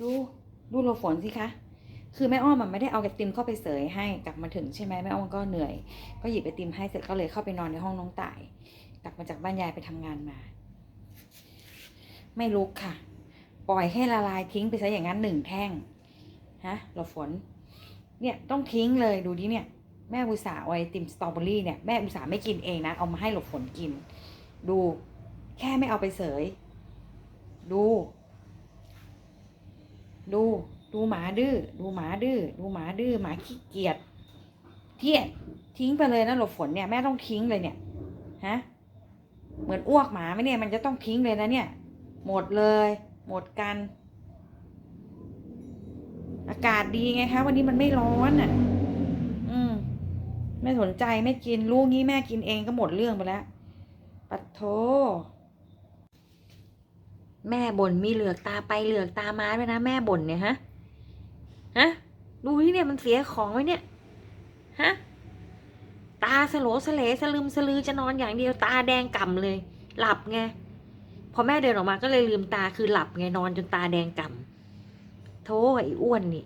ดูดูโลฝนสิคะคือแม่อ้อมมันไม่ได้เอาไอติมเข้าไปเสยให้กลับมาถึงใช่ไหมแม่อ้อมก็เหนื่อย ก็หยิบไอติมให้เสร็จก็เลยเข้าไปนอนในห้องน้องต่าย กลับมาจากบ้านยายไปทำงานมา ไม่ลุกค่ะ ปล่อยให้ละลายทิ้งไปซะอย่างนั้นหนึ่งแท่งฮะโลฝน เนี่ยต้องทิ้งเลยดูดิเนี่ย แม่อุตส่าห์เอาไอติมสตรอเบอรี่เนี่ยแม่อุตส่าห์ไม่กินเองนะเอามาให้หลบฝนกิน ดู แค่ไม่เอาไปเสย ดู ดูดูหมาดื้อดูหมาดื้อดูหมาดื้อหมาขี้เกียจเที่ยทิ้งไปเลยนะหลบฝนเนี่ยแม่ต้องทิ้งเลยเนี่ยฮะเหมือนอ้วกหมาไหมเนี่ยมันจะต้องทิ้งเลยนะเนี่ย หมดเลย หมดกัน อากาศดีไงคะ วันนี้มันไม่ร้อนอะ อืมไม่สนใจไม่กินลูกนี้แม่กินเองก็หมดเรื่องไปแล้วปัดโท แม่บ่นมีเหลือกตาไปเหลือกตามาด้วยนะแม่บ่นเนี่ยฮะ ฮะ ดูที่เนี่ยมันเสียของไว้เนี่ย ฮะ ตาสโลสเลสลืมสลือจะนอนอย่างเดียวตาแดงก่ำเลย หลับไง พอแม่เดินออกมาก็เลยลืมตาคือหลับไงนอนจนตาแดงก่ำโธ่ไอ้อ้วนนี่